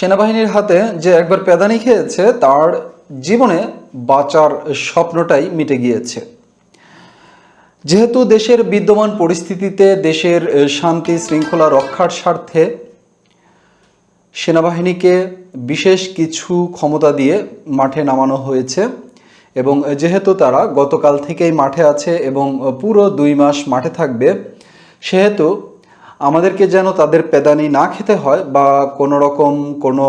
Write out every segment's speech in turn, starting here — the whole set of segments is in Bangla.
সেনাবাহিনীর হাতে যে একবার পেদানি খেয়েছে, তার জীবনে বাঁচার স্বপ্নটাই মিটে গিয়েছে। যেহেতু দেশের বিদ্যমান পরিস্থিতিতে দেশের শান্তি শৃঙ্খলা রক্ষার স্বার্থে সেনাবাহিনীকে বিশেষ কিছু ক্ষমতা দিয়ে মাঠে নামানো হয়েছে এবং যেহেতু তারা গতকাল থেকেই মাঠে আছে এবং পুরো দুই মাস মাঠে থাকবে, সেহেতু আমাদেরকে যেন তাদের পেদানি না খেতে হয় বা কোনো রকম কোনো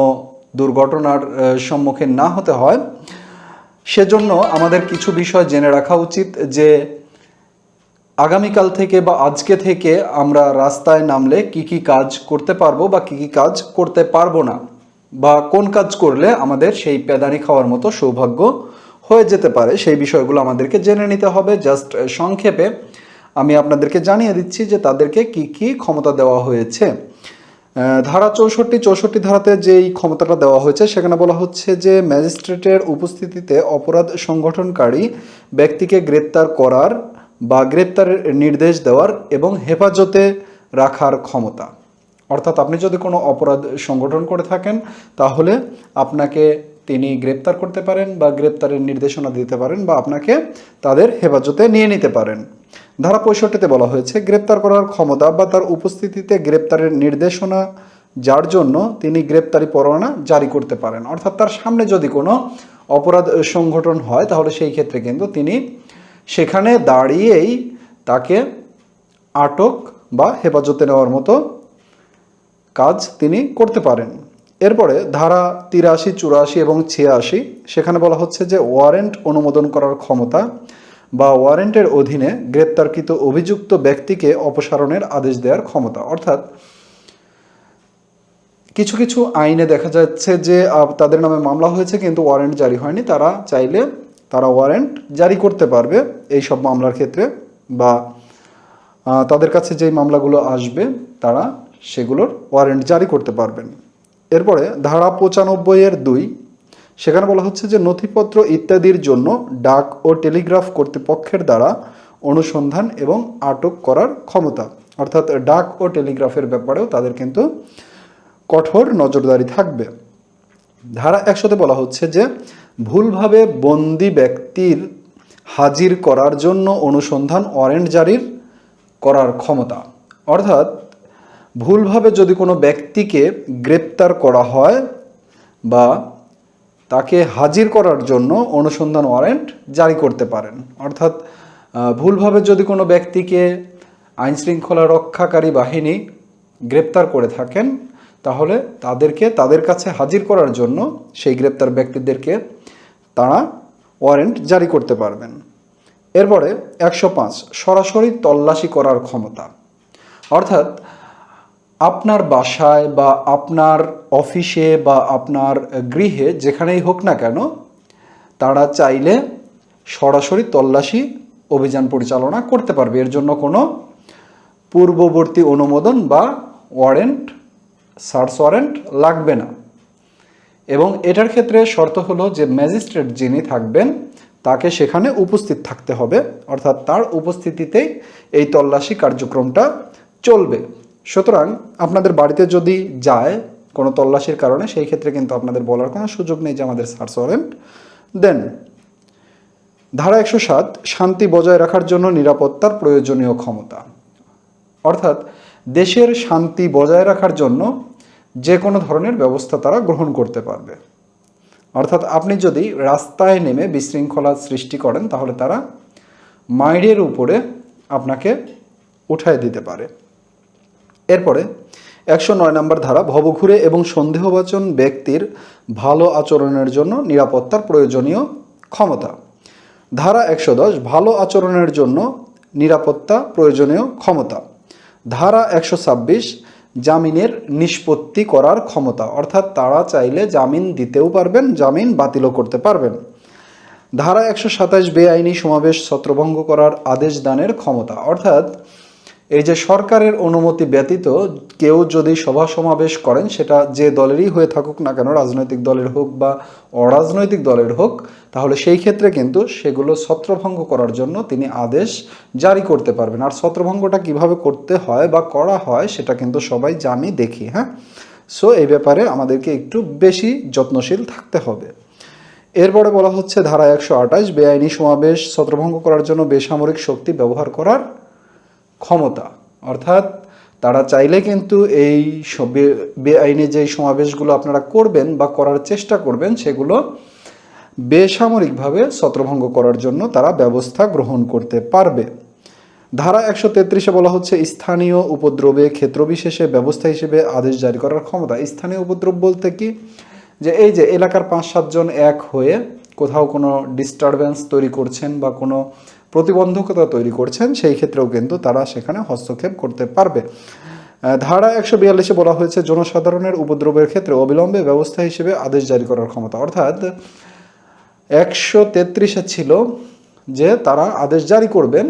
দুর্ঘটনার সম্মুখীন না হতে হয়। সেজন্য আমাদের কিছু বিষয় জেনে রাখা উচিত যে আগামীকাল থেকে বা আজকে থেকে আমরা রাস্তায় নামলে কি কি কাজ করতে পারব বা কি কি কাজ করতে পারব না বা কোন কাজ করলে আমাদের সেই পেদানি খাওয়ার মতো সৌভাগ্য হয়ে যেতে পারে, সেই বিষয়গুলো আমাদেরকে জেনে নিতে হবে। জাস্ট সংক্ষেপে আমি আপনাদেরকে জানিয়ে দিচ্ছি যে তাদেরকে কি কি ক্ষমতা দেওয়া হয়েছে। ধারা চৌষট্টি চৌষট্টি ধারাতে যেই ক্ষমতাটা দেওয়া হয়েছে, সেখানে বলা হচ্ছে যে ম্যাজিস্ট্রেটের উপস্থিতিতে অপরাধ সংগঠনকারী ব্যক্তিকে গ্রেপ্তার করার বা গ্রেপ্তারের নির্দেশ দেওয়ার এবং হেফাজতে রাখার ক্ষমতা। অর্থাৎ আপনি যদি কোনো অপরাধ সংগঠন করে থাকেন, তাহলে আপনাকে তিনি গ্রেপ্তার করতে পারেন বা গ্রেপ্তারের নির্দেশনা দিতে পারেন বা আপনাকে তাদের হেফাজতে নিয়ে নিতে পারেন। ধারা পঁয়ষট্টিতে বলা হয়েছে, গ্রেপ্তার করার ক্ষমতা বা তার উপস্থিতিতে গ্রেপ্তারের নির্দেশনা যার জন্য তিনি গ্রেপ্তারি পরোয়ানা জারি করতে পারেন। অর্থাৎ তার সামনে যদি কোনো অপরাধ সংগঠন হয়, তাহলে সেই ক্ষেত্রে কিন্তু তিনি সেখানে দাঁড়িয়েই তাকে আটক বা হেফাজতে নেওয়ার মতো কাজ তিনি করতে পারেন। এরপরে ধারা তিরাশি, চুরাশি এবং ছিয়াশি, সেখানে বলা হচ্ছে যে ওয়ারেন্ট অনুমোদন করার ক্ষমতা বা ওয়ারেন্টের অধীনে গ্রেপ্তারকৃত অভিযুক্ত ব্যক্তিকে অপসারণের আদেশ দেওয়ার ক্ষমতা। অর্থাৎ কিছু কিছু আইনে দেখা যাচ্ছে যে তাদের নামে মামলা হয়েছে কিন্তু ওয়ারেন্ট জারি হয়নি। তারা চাইলে তারা ওয়ারেন্ট জারি করতে পারবে এই সব মামলার ক্ষেত্রে বা তাদের কাছে যেই মামলাগুলো আসবে, তারা সেগুলোর ওয়ারেন্ট জারি করতে পারবেন। এরপরে ধারা পঁচানব্বই এর দুই, সেখানে বলা হচ্ছে যে নথিপত্র ইত্যাদির জন্য ডাক ও টেলিগ্রাফ কর্তৃপক্ষের দ্বারা অনুসন্ধান এবং আটক করার ক্ষমতা। অর্থাৎ ডাক ও টেলিগ্রাফের ব্যাপারেও তাদের কিন্তু কঠোর নজরদারি থাকবে। ধারা একশোতে বলা হচ্ছে যে ভুলভাবে বন্দি ব্যক্তির হাজির করার জন্য অনুসন্ধান ওয়ারেন্ট জারির করার ক্ষমতা। অর্থাৎ ভুলভাবে যদি কোনো ব্যক্তিকে গ্রেপ্তার করা হয় বা তাকে হাজির করার জন্য অনুসন্ধান ওয়ারেন্ট জারি করতে পারেন। অর্থাৎ ভুলভাবে যদি কোনো ব্যক্তিকে আইন শৃঙ্খলা রক্ষাকারী বাহিনী গ্রেপ্তার করে থাকেন, তাহলে তাদেরকে, তাদের কাছে হাজির করার জন্য সেই গ্রেপ্তার ব্যক্তিদেরকে তারা ওয়ারেন্ট জারি করতে পারবেন। এরপরে একশো পাঁচ, সরাসরি তল্লাশি করার ক্ষমতা। অর্থাৎ আপনার বাসায় বা আপনার অফিসে বা আপনার গৃহে যেখানেই হোক না কেন, তারা চাইলে সরাসরি তল্লাশি অভিযান পরিচালনা করতে পারবে। এর জন্য কোনো পূর্ববর্তী অনুমোদন বা ওয়ারেন্ট, সার্চ ওয়ারেন্ট লাগবে না। এবং এটার ক্ষেত্রে শর্ত হলো যে ম্যাজিস্ট্রেট যিনি থাকবেন, তাকে সেখানে উপস্থিত থাকতে হবে। অর্থাৎ তার উপস্থিতিতেই এই তল্লাশি কার্যক্রমটা চলবে। সুতরাং আপনাদের বাড়িতে যদি যায় কোনো তল্লাশির কারণে, সেই ক্ষেত্রে কিন্তু আপনাদের বলার কোনো সুযোগ নেই যে আমাদের সার্চ ওয়ারেন্ট দেন ধারা একশো সাত, শান্তি বজায় রাখার জন্য নিরাপত্তার প্রয়োজনীয় ক্ষমতা। অর্থাৎ, দেশের শান্তি বজায় রাখার জন্য যে কোনো ধরনের ব্যবস্থা তারা গ্রহণ করতে পারবে। অর্থাৎ, আপনি যদি রাস্তায় নেমে বিশৃঙ্খলা সৃষ্টি করেন, তাহলে তারা মাইরের উপরে আপনাকে উঠায় দিতে পারে। এরপরে একশো নয় নম্বর ধারা, ভবঘুরে এবং সন্দেহবাচন ব্যক্তির ভালো আচরণের জন্য নিরাপত্তার প্রয়োজনীয় ক্ষমতা। ধারা একশো দশ, ভালো আচরণের জন্য নিরাপত্তা প্রয়োজনীয় ক্ষমতা। ধারা একশো ছাব্বিশ, জামিনের নিষ্পত্তি করার ক্ষমতা, অর্থাৎ তারা চাইলে জামিন দিতেও পারবেন, জামিন বাতিলও করতে পারবেন। ধারা একশো সাতাশ বেআইনি সমাবেশ ছত্রভঙ্গ করার আদেশ দানের ক্ষমতা, অর্থাৎ এই যে সরকারের অনুমতি ব্যতীত কেউ যদি সভা সমাবেশ করেন, সেটা যে দলেরই হয়ে থাকুক না কেন, রাজনৈতিক দলের হোক বা অরাজনৈতিক দলের হোক, তাহলে সেই ক্ষেত্রে কিন্তু সেগুলো ছত্রভঙ্গ করার জন্য তিনি আদেশ জারি করতে পারবেন। আর ছত্রভঙ্গটা কীভাবে করতে হয় বা করা হয়, সেটা কিন্তু সবাই জানি, দেখি হ্যাঁ? সো এই ব্যাপারে আমাদেরকে একটু বেশি যত্নশীল থাকতে হবে। এরপরে বলা হচ্ছে, ধারা একশো আঠাশ, বেআইনি সমাবেশ, ছত্রভঙ্গ করার জন্য বেসামরিক শক্তি ব্যবহার করার ক্ষমতা। অর্থাৎ তারা চাইলে কিন্তু এই বেআইনি যে সমাবেশগুলো আপনারা করবেন বা করার চেষ্টা করবেন, সেগুলো বেসামরিকভাবে ছত্রভঙ্গ করার জন্য তারা ব্যবস্থা গ্রহণ করতে পারবে। ধারা একশো তেত্রিশে বলা হচ্ছে, স্থানীয় উপদ্রবে ক্ষেত্রবিশেষে ব্যবস্থা হিসেবে আদেশ জারি করার ক্ষমতা। স্থানীয় উপদ্রব বলতে কি? যে এই যে এলাকার পাঁচ সাতজন এক হয়ে কোথাও কোনো ডিস্টারবেন্স তৈরি করছেন বা কোনো প্রতিবন্ধকতা তৈরি করছেন, সেই ক্ষেত্রেও কিন্তু তারা সেখানে হস্তক্ষেপ করতে পারবে। ধারা একশো বিয়াল্লিশে বলা হয়েছে, জনসাধারণের উপদ্রবের ক্ষেত্রে অবিলম্বে ব্যবস্থা হিসেবে আদেশ জারি করার ক্ষমতা। অর্থাৎ একশো তেত্রিশে ছিল যে তারা আদেশ জারি করবেন,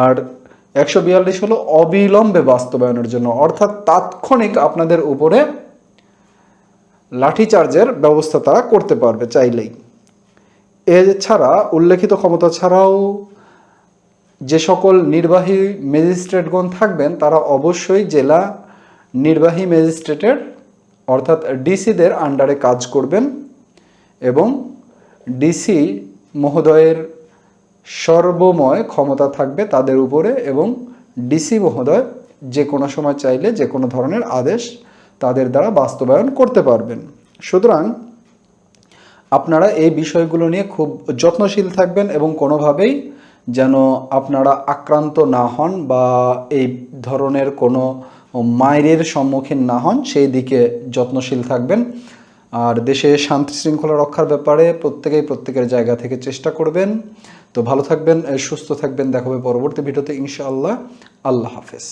আর একশো বিয়াল্লিশ হলো অবিলম্বে বাস্তবায়নের জন্য। অর্থাৎ তাৎক্ষণিক আপনাদের উপরে লাঠিচার্জের ব্যবস্থা তারা করতে পারবে চাইলেই। এছাড়া উল্লেখিত ক্ষমতা ছাড়াও যে সকল নির্বাহী ম্যাজিস্ট্রেটগণ থাকবেন, তারা অবশ্যই জেলা নির্বাহী ম্যাজিস্ট্রেটের, অর্থাৎ ডিসিদের আন্ডারে কাজ করবেন এবং ডিসি মহোদয়ের সর্বময় ক্ষমতা থাকবে তাদের উপরে এবং ডিসি মহোদয় যে কোনো সময় চাইলে যে কোনো ধরনের আদেশ তাদের দ্বারা বাস্তবায়ন করতে পারবেন। সুতরাং আপনারা এই বিষয়গুলো নিয়ে খুব যত্নশীল থাকবেন এবং কোনোভাবেই যেন আপনারা আক্রান্ত না হন বা এই ধরনের কোনো মায়ের সম্মুখীন না হন, সেই দিকে যত্নশীল থাকবেন। আর দেশে শান্তি শৃঙ্খলা রক্ষার ব্যাপারে প্রত্যেকেই প্রত্যেকের জায়গা থেকে চেষ্টা করবেন। তো ভালো থাকবেন, সুস্থ থাকবেন। দেখাবে পরবর্তী ভিডিওতে ইনশাআল্লাহ। আল্লাহ হাফেজ।